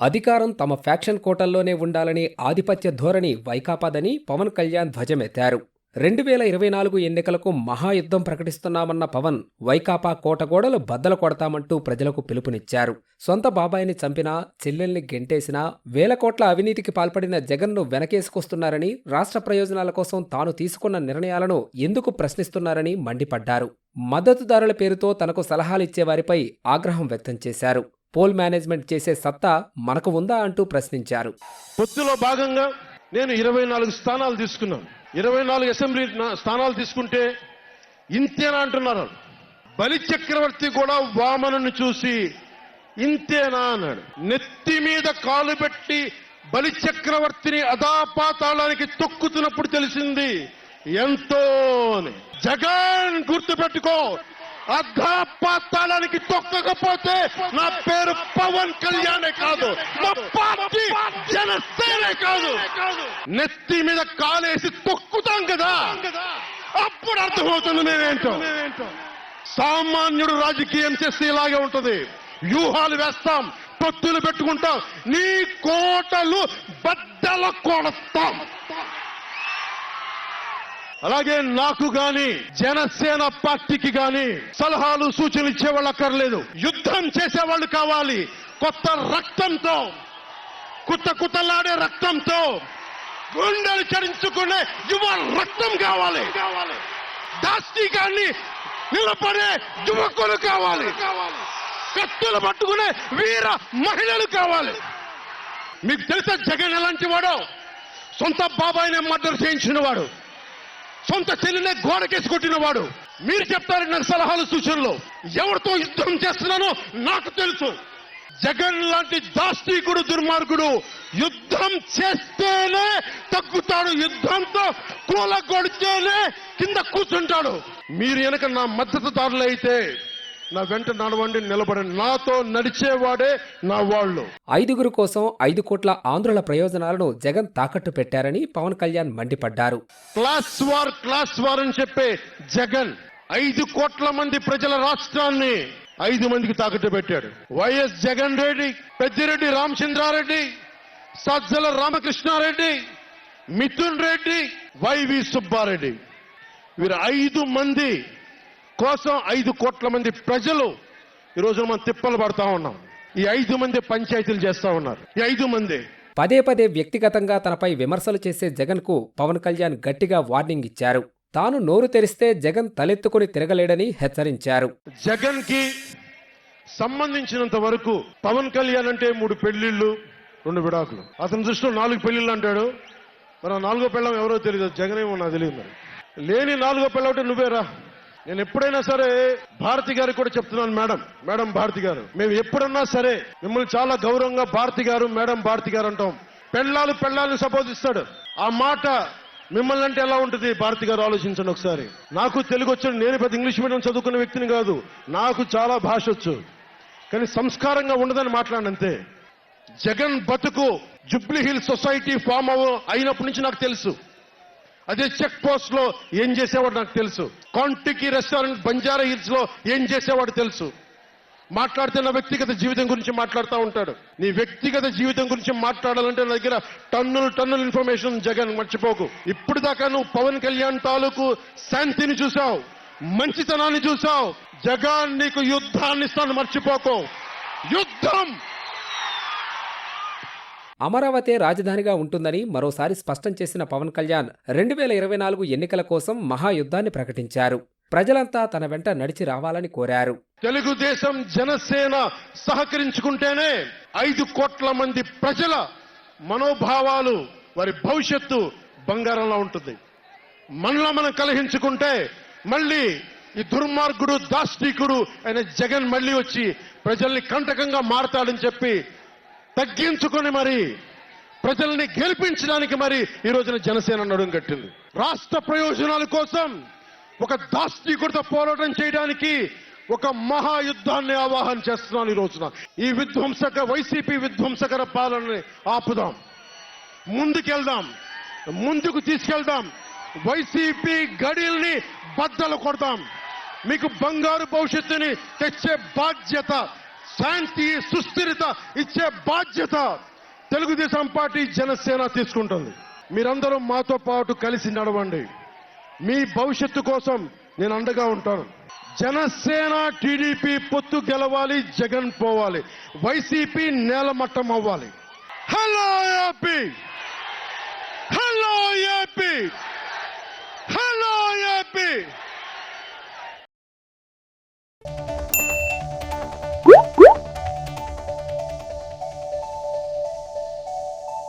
అధికారం తమ ఫ్యాక్షన్ కోటల్లోనే ఉండాలని ఆధిపత్య ధోరణి వైకాపాదని పవన్ కళ్యాణ్ ధ్వజమెత్తారు. రెండు వేల ఇరవై నాలుగు ఎన్నికలకు మహాయుద్ధం ప్రకటిస్తున్నామన్న పవన్ వైకాపా కోటగోడలు బద్దలు కొడతామంటూ ప్రజలకు పిలుపునిచ్చారు. సొంత బాబాయిని చంపినా చెల్లెల్ని గెంటేసినా వేల కోట్ల అవినీతికి పాల్పడిన జగన్ను వెనకేసుకొస్తున్నారని రాష్ట్ర ప్రయోజనాల కోసం తాను తీసుకున్న నిర్ణయాలను ఎందుకు ప్రశ్నిస్తున్నారని మండిపడ్డారు. మద్దతుదారుల పేరుతో తనకు సలహాలిచ్చే వారిపై ఆగ్రహం వ్యక్తం చేశారు. పోల్ మేనేజ్మెంట్ చేసే సత్తా మనకు ఉందా అంటూ ప్రశ్నించారు. పొత్తులో భాగంగా నేను ఇరవై నాలుగు స్థానాలు తీసుకున్నాను. ఇరవై నాలుగు అసెంబ్లీ స్థానాలు తీసుకుంటే ఇంతేనా అంటున్నారు బలి చక్రవర్తి కూడా వామనుని చూసి ఇంతేనా అన్నాడు. నెత్తి మీద కాలు పెట్టి బలి చక్రవర్తిని అదాపాతాళానికి తొక్కుతున్నప్పుడు తెలిసింది ఎంతో జగన్ జగన్ గుర్తుపెట్టుకో అధాపాతాళానికి తొక్కకపోతే నా పేరు పవన్ కళ్యాణే కాదు. నా పార్టీ జనసేనే కాదు. నెత్తి మీద కాలేసి తొక్కుతాం కదా. అప్పుడు అర్థమవుతుంది నేనేంటో సామాన్యుడు రాజకీయం చేస్తే ఇలాగే ఉంటది. వ్యూహాలు వేస్తాం పొత్తులు పెట్టుకుంటాం నీ కోటలు బద్దల కొడతాం. అలాగే నాకు గాని జనసేన పార్టీకి గాని సలహాలు సూచనలు ఇచ్చేవాళ్ళు అక్కర్లేదు. యుద్ధం చేసేవాళ్ళు కావాలి. కొత్త రక్తంతో కుత్త కుత్తలాడే రక్తంతో గుండెలు చరించుకునే యువ రక్తం కావాలి. కావాలి దాస్తికాన్ని నిలబడే యువకులు కావాలి కావాలి. కత్తులు పట్టుకునే వీర మహిళలు కావాలి. మీకు తెలుసా జగన్ ఎలాంటి వాడో? సొంత బాబాయిని మర్డర్ చేయించిన వాడు. సొంత చెల్లినే గోడకేసి కొట్టిన వాడు మీరు చెప్తారు నాకు సలహాలు సూచనలు. ఎవరితో యుద్ధం చేస్తున్నానో నాకు తెలుసు. జగన్ లాంటి దాష్టీకుడు దుర్మార్గుడు యుద్ధం చేస్తేనే తగ్గుతాడు. యుద్ధంతో కూల కూలగొడితేనే కింద కూర్చుంటాడు. మీరు వెనక నా మద్దతుదారులు అయితే నా వెంట నడవండి నిలబడండి. నాతో నడిచేవాడే నా వాళ్ళు. ఐదుగురు కోసం ఐదు కోట్ల ఆంధ్రుల ప్రయోజనాలను జగన్ తాకట్టు పెట్టారని పవన్ కళ్యాణ్ మండిపడ్డారు. క్లాస్ వార్ క్లాస్ వార్ అని చెప్పే జగన్ ఐదు కోట్ల మంది ప్రజల రాష్ట్రాన్ని ఐదు మందికి తాకట్టు పెట్టాడు. YS Jagan Reddy Peddireddy Ramachandra Reddy Sajjala Ramakrishna Reddy Mithun Reddy YV Subba Reddy. వీరు ఐదు మంది కోసం ఐదు కోట్ల మంది ప్రజలు ఈ రోజు మనం తిప్పలు పడతా ఉన్నాం. ఈ ఐదు మంది పంచాయతీలు చేస్తా ఉన్నారు. ఈ ఐదు మంది. పదే పదే వ్యక్తిగతంగా తనపై విమర్శలు చేసే జగన్కు పవన్ కళ్యాణ్ గట్టిగా వార్నింగ్ ఇచ్చారు. తాను నోరు తెరిస్తే జగన్ తలెత్తుకుని తిరగలేడని హెచ్చరించారు. జగన్కి సంబంధించినంత వరకు పవన్ కళ్యాణ్ అంటే మూడు పెళ్ళిళ్ళు రెండు విడాకులు. అతని దృష్టిలో నాలుగు పెళ్ళిళ్ళు అంటాడు. మరి నాలుగో పెళ్ళం ఎవరో తెలియదు జగన్ ఏమో నాకు తెలియదు లేని నాలుగో పెళ్ళం అంటే నువ్వేరా? నేను ఎప్పుడైనా సరే భారతి గారికి కూడా చెప్తున్నాను మేడం మేడం భారతి గారు. మేము ఎప్పుడన్నా సరే మిమ్మల్ని చాలా గౌరవంగా భారతి గారు మేడం భారతి గారు అంటాం. పెళ్ళాలు పెళ్ళాలని సంబోధిస్తాడు ఆ మాట మిమ్మల్ని అంటే ఎలా ఉంటుంది? భారతి గారు ఆలోచించండి ఒకసారి. నాకు తెలుగు వచ్చాడు నేను పెద్ద ఇంగ్లీష్ మీడియం చదువుకున్న వ్యక్తిని కాదు. నాకు చాలా భాష వచ్చు. కానీ సంస్కారంగా ఉండదని మాట్లాడంతే జగన్ బతుకు జుబ్లీ హిల్ సొసైటీ ఫామ్ అయినప్పటి నుంచి నాకు తెలుసు. అదే చెక్ పోస్ట్లో ఏం చేసేవాడు నాకు తెలుసు. కాంటికి రెస్టారెంట్ బంజారా హిల్స్లో ఏం చేసేవాడు తెలుసు. మాట్లాడితే నా వ్యక్తిగత జీవితం గురించి మాట్లాడుతూ ఉంటాడు. నీ వ్యక్తిగత జీవితం గురించి మాట్లాడాలంటే నా దగ్గర టన్నులు టన్నుల ఇన్ఫర్మేషన్ జగన్ మర్చిపోకు. ఇప్పుడు దాకా నువ్వు పవన్ కళ్యాణ్ తాలూకు శాంతిని చూసావు మంచితనాన్ని చూసావు జగన్ నీకు యుద్ధాన్ని ఇస్తాను మర్చిపోకు. యుద్ధం! అమరావతి రాజధానిగా ఉంటుందని మరోసారి స్పష్టం చేసిన పవన్ కళ్యాణ్ రెండు వేల ఇరవై నాలుగు ఎన్నికల కోసం మహాయుద్ధాన్ని ప్రకటించారు. ప్రజలంతా తన వెంట నడిచి రావాలని కోరారు. తెలుగుదేశం జనసేన సహకరించుకుంటేనే ఐదు కోట్ల మంది ప్రజల మనోభావాలు వారి భవిష్యత్తు బంగారంలో ఉంటుంది. మనలో మనం కలహించుకుంటే మళ్ళీ ఈ దుర్మార్గుడు దాష్టికుడు అయిన జగన్ మళ్ళీ వచ్చి ప్రజల్ని కంటకంగా మారతాడని చెప్పి తగ్గించుకొని మరి ప్రజల్ని గెలిపించడానికి మరి ఈ రోజున జనసేన నడుం కట్టింది. రాష్ట్ర ప్రయోజనాల కోసం ఒక దాష్టీకుడితో పోరాటం చేయడానికి ఒక మహాయుద్ధాన్ని ఆవాహన చేస్తున్నాను ఈ రోజున. ఈ విధ్వంసక వైసీపీ విధ్వంసకర పాలనని ఆపుదాం. ముందుకెళ్దాం. ముందుకు తీసుకెళ్దాం. వైసీపీ గడిల్ని బద్దలు కొడదాం మీకు బంగారు భవిష్యత్తుని తెచ్చే బాధ్యత శాంతి సుస్థిరత ఇచ్చే బాధ్యత తెలుగుదేశం పార్టీ జనసేన తీసుకుంటుంది. మీరందరూ మాతో పాటు కలిసి నడవండి. మీ భవిష్యత్తు కోసం నేను అండగా ఉంటాను. జనసేన టీడీపీ పొత్తు గెలవాలి జగన్ పోవాలి. వైసీపీ నేలమట్టం అవ్వాలి. Hello AP! Hello AP! Hello AP!